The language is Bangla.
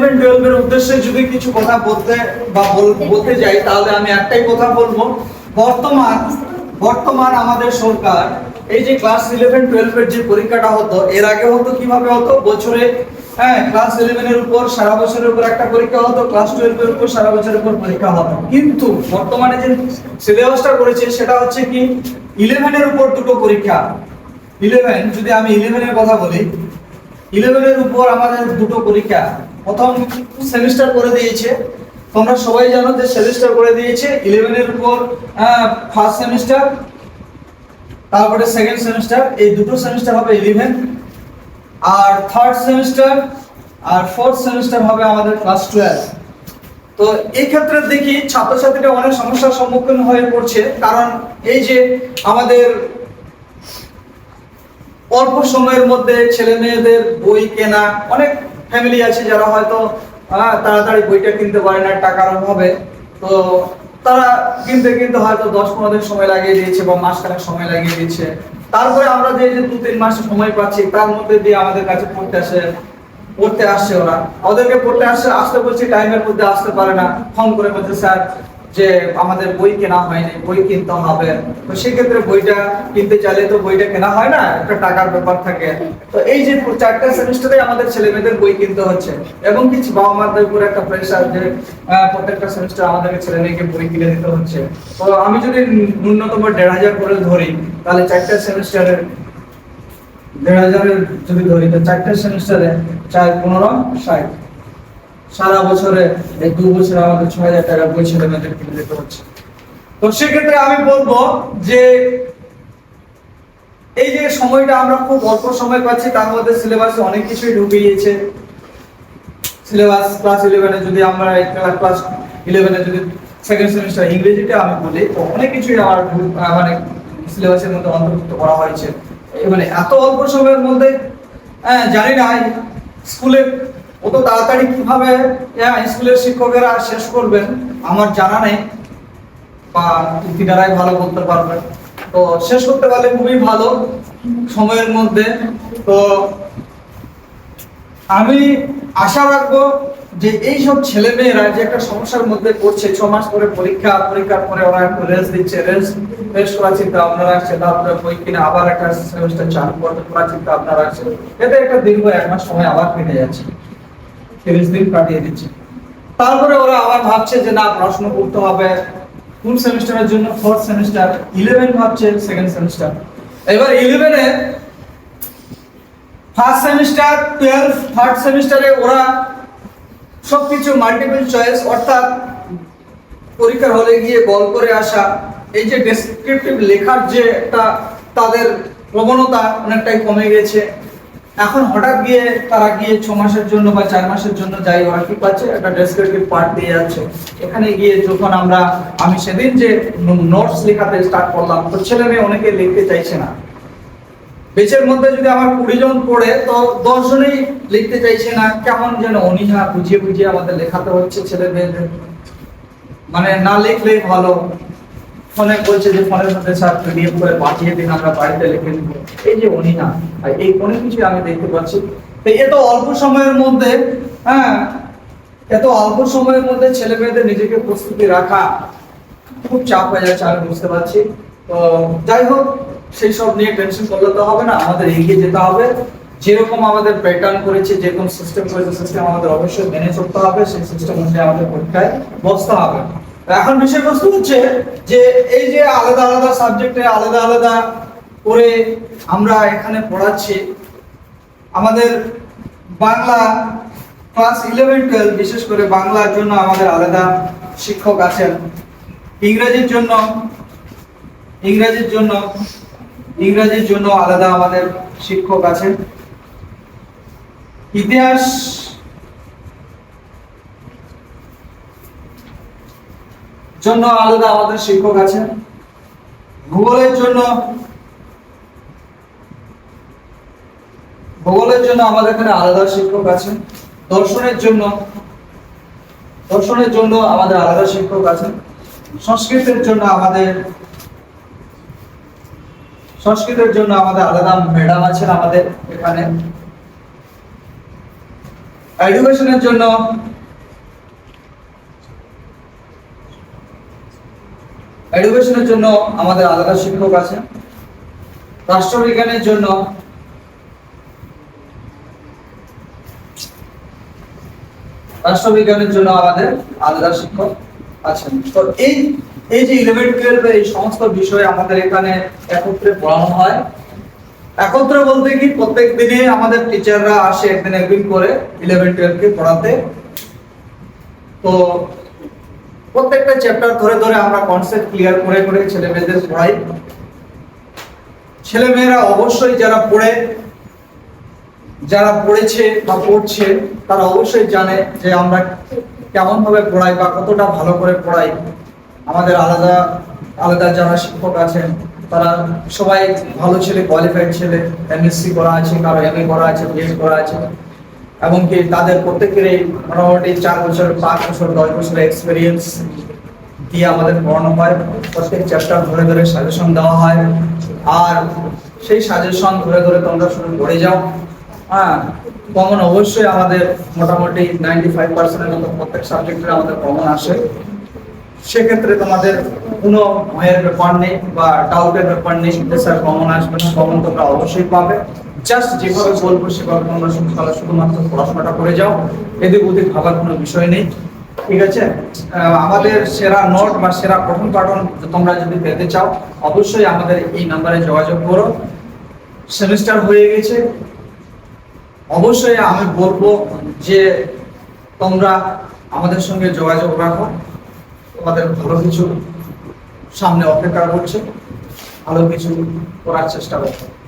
ইলেভেন টুয়েলভের উদ্দেশ্যে যদি কিছু কথা বলতে বা বলতে যাই, তাহলে আমি একটাই কথা বলব। বর্তমান বর্তমান আমাদের সরকার, এই যে ক্লাস ইলেভেন টুয়েলভের যে পরীক্ষাটা হতো, এর আগে হতো কীভাবে হতো? বছরে হ্যাঁ ক্লাস ইলেভেনের উপর, সারা বছরের উপর একটা পরীক্ষা হতো ক্লাস টুয়েলভের উপর, সারা বছরের উপর পরীক্ষা হতো। কিন্তু বর্তমানে যে সিলেবাসটা করেছে, সেটা হচ্ছে কি? ইলেভেনের উপর দুটো পরীক্ষা। ইলেভেন যদি আমি ইলেভেনের কথা বলি ইলেভেনের উপর আমাদের দুটো পরীক্ষা প্রথম সেমিস্টার করে দিয়েছে। তোমরা সবাই জানো যে সেমিস্টার করে দিয়েছে। ইলেভেনের উপর ফার্স্ট সেমিস্টার তারপরে সেকেন্ড সেমিস্টার এই দুটো সেমিস্টার হবে ইলেভেন আর থার্ড সেমিস্টার আর ফোর্থ সেমিস্টার হবে আমাদের ক্লাস টুয়েলভ তো এই ক্ষেত্রে দেখি ছাত্রছাত্রীরা অনেক সমস্যার সম্মুখীন হয়ে পড়ছে। কারণ এই যে আমাদের অল্প সময়ের মধ্যে ছেলে মেয়েদের বই কেনা, অনেক ফ্যামিলি আছে যারা হয়তো তাড়াতাড়ি বইটা কিনতে পারে না টাকার অভাবে তো তারা কিনতে কিনতে হয়তো দশ পনেরো দিন সময় লাগিয়ে দিয়েছে বা মাস খানেক সময় লাগিয়ে দিয়েছে। তারপরে আমরা যে যে দু তিন মাস সময় পাচ্ছি, তার মধ্যে দিয়ে আমাদের কাছে পড়তে আসে, পড়তে আসছে ওরা। ওদেরকে পড়তে আসছে আসতে বলছি টাইমের মধ্যে আসতে পারে না। ফোন করে বলছে, স্যার যে আমাদের বই কেনা হয়নি, বই কিনতে হবে। তো সেক্ষেত্রে বইটা কিনতে চাইলে তো বইটা কেনা হয় না, একটা টাকার ব্যাপার থাকে। তো এই যে চারটা সেমিস্টারে আমাদের ছেলে মেয়েদের বই কিনতে হচ্ছে। এবং কিছু বাবা মাদের উপরে একটা প্রেশার যে প্রত্যেকটা সেমিস্টার আমাদেরকে ছেলে মেয়েকে বই কিনে দিতে হচ্ছে। তো আমি যদি ন্যূনতম দেড় হাজার করে ধরি, তাহলে চারটা সেমিস্টারের দেড় হাজারের যদি ধরি, তো চারটে সেমিস্টারে চার, পনেরো, ষাট। সারা বছরে এই দু বছরে আমাদের ছয় হাজার টাকা বই ছেলে মেয়েদের কিনে দিতে হচ্ছে। তো সেক্ষেত্রে আমি বলব যে এই যে সময়টা আমরা খুব অল্প সময় পাচ্ছি তার মধ্যে সিলেবাসে অনেক কিছুই ঢুকিয়েছে সিলেবাস ক্লাস ইলেভেনে যদি আমরা ক্লাস ইলেভেনে যদি সেকেন্ড সেমিস্টার ইংরেজিতে আমি বলি তো অনেক কিছুই আমার মানে সিলেবাসের মধ্যে অন্তর্ভুক্ত করা হয়েছে। মানে এত অল্প সময়ের মধ্যে আহ, জানি না স্কুলে অত তাড়াতাড়ি কীভাবে স্কুলের শিক্ষকেরা শেষ করবেন, আমার জানা নেই। বা তিনারাই ভালো করতে পারবেন তো শেষ করতে পারলে খুবই ভালো সময়ের মধ্যে। তো আমি আশা রাখব যে এই সব ছেলে মেয়েরা যে একটা সমস্যার মধ্যে পড়ছে, ছ মাস পরে পরীক্ষা, পরীক্ষার পরে ওরা একটু রেস্ট দিচ্ছে। রেস্ট রেস্ট করার চিন্তা ভাবনা রাখছে। তারপরে বই কিনে আবার একটা সেমিস্টার চালু করতে করার চিন্তা ভাবনা রাখছে। এতে একটা দীর্ঘ এক মাস সময় আবার কেটে যাচ্ছে। তিরিশ দিচ্ছে। তারপরে ওরা আবার ভাবছে যে না পড়াশোনা করতে হবে। কোন সেমিস্টারের জন্য? ফোর্থ সেমিস্টার ইলেভেন ভাবছে সেকেন্ড সেমিস্টার এবার ইলেভেনে ফার্স্ট সেমিস্টার টুয়েলভ থার্ড সেমিস্টারে ওরা সবকিছু মাল্টিপল চয়েস অর্থাৎ পরীক্ষার হলে গিয়ে বল করে আসা, এই যে ডেসক্রিপটিভ লেখার যে একটা তাদের প্রবণতা অনেকটাই কমে গেছে। এখন হঠাৎ গিয়ে তারা গিয়ে ছ মাসের জন্য বা চার মাসের জন্য যাই ওরা কি পাচ্ছে? একটা ডেসক্রিপটিভ পার্ট দিয়ে যাচ্ছে। এখানে গিয়ে যখন আমরা, আমি সেদিন যে নোটস লেখাতে স্টার্ট করলাম, তো ছেলে মেয়ে অনেকে লিখতে চাইছে না। বেচের মধ্যে যদি আমার কুড়ি জন পড়ে, তো দশ জনেই লিখতে চাইছে না। কেমন যেন অনীহা বুঝিয়ে বুঝিয়ে আমাদের লেখাতে হচ্ছে ছেলে মেয়েদের। মানে না লিখলেই ভালো। ফোনে বলছে যে ফোনের মধ্যে স্যার পিডিএফ করে পাঠিয়ে দিন, আমরা বাড়িতে লিখে দিব। এই যে অনীহা আর এই কোনো কিছু আমি দেখতে পাচ্ছি তো এত অল্প সময়ের মধ্যে হ্যাঁ এত অল্প সময়ের মধ্যে ছেলে মেয়েদের নিজেকে প্রস্তুতি রাখা খুব চাপ হয়ে যাচ্ছে, আমি বুঝতে পারছি। তো যাই হোক, সেই সব নিয়ে টেনশন করলে তো হবে না, আমাদের এগিয়ে যেতে হবে। যেরকম আমাদের প্যাটার্ন করেছে, যেরকম সিস্টেম করেছে সিস্টেম আমাদের অবশ্যই মেনে চলতে হবে, সেই সিস্টেম অনুযায়ী আমাদের পরীক্ষায় বসতে হবে। এখন বিষয়বস্তু হচ্ছে যে এই যে আলাদা আলাদা সাবজেক্টে আলাদা আলাদা করে আমরা এখানে পড়াচ্ছি, আমাদের বাংলা ক্লাস ইলেভেন টুয়েলভ বিশেষ করে বাংলার জন্য আমাদের আলাদা শিক্ষক আছেন। ইংরেজির জন্য ইংরেজির জন্য ইংরেজির জন্য আলাদা আমাদের শিক্ষক আছেন। ইতিহাস জন্য আলাদা আমাদের শিক্ষক আছেন। ভূগোলের জন্য ভূগোলের জন্য আমাদের এখানে আলাদা শিক্ষক আছেন। দর্শনের জন্য দর্শনের জন্য আমাদের আলাদা শিক্ষক আছেন। সংস্কৃতের জন্য আমাদের, সংস্কৃতের জন্য আমাদের আলাদা ম্যাডাম আছেন আমাদের এখানে। এডুকেশনের জন্য এডুকেশনের জন্য আমাদের আলাদা শিক্ষক আছে। রাষ্ট্রবিজ্ঞানের জন্য রাষ্ট্রবিজ্ঞানের জন্য আমাদের আলাদা শিক্ষক আছেন। তো এই এই যে ইলেভেন টুয়েলভ এই সমস্ত বিষয় আমাদের এখানে একত্রে পড়ানো হয়। একত্রে বলতে কি প্রত্যেক দিনে আমাদের টিচাররা আসে একদিন একদিন করে ইলেভেন টুয়েলভ কে পড়াতে। তো প্রত্যেকটা চ্যাপ্টার ধরে ধরে আমরা কনসেপ্ট ক্লিয়ার করে করে ছেলে মেয়েদের পড়াই। ছেলে মেয়েরা অবশ্যই যারা পড়ে, যারা পড়েছে বা পড়ছে, তারা অবশ্যই জানে যে আমরা কেমন ভাবে পড়াই বা কতটা ভালো করে পড়াই। আমাদের আলাদা আলাদা যারা শিক্ষক আছেন, তারা সবাই ভালো ছেলে কোয়ালিফাইড ছেলে এমএসসি করা আছে, কারও এমএ করা আছে বিএড করা আছে। এবং কি তাদের প্রত্যেকেরই মোটামুটি চার বছর, পাঁচ বছর, দশ বছরের এক্সপিরিয়েন্স দিয়ে আমাদের পড়ানো হয়। প্রত্যেক চ্যাপ্টার ধরে ধরে সাজেশন দেওয়া হয়। আর সেই সাজেশন ধরে ধরে তোমরা শুরু করে যাও। হ্যাঁ কমন অবশ্যই আমাদের মোটামুটি নাইনটি ফাইভ পার্সেন্টের মতো প্রত্যেক সাবজেক্টের আমাদের কমন আসে। সেক্ষেত্রে তোমাদের কোনো ভয়ের ব্যাপার নেই বা ডাউটের ব্যাপার নেই যে স্যার কমন আসবে না কমন তোমরা অবশ্যই পাবে। জাস্ট যেভাবে বলব সেভাবে তোমরা তাহলে শুধুমাত্র পড়াশোনাটা করে যাও। এদিক ওদিক ভাবার কোনো বিষয় নেই। ঠিক আছে? আমাদের সেরা নোট বা সেরা পঠন পাঠন তোমরা যদি পেতে চাও, অবশ্যই আমাদের এই নাম্বারে যোগাযোগ করো। সেমিস্টার হয়ে গেছে। অবশ্যই আমি বলব যে তোমরা আমাদের সঙ্গে যোগাযোগ রাখো। তোমাদের ভালো কিছু সামনে অপেক্ষা করছে। ভালো কিছু করার চেষ্টা করো।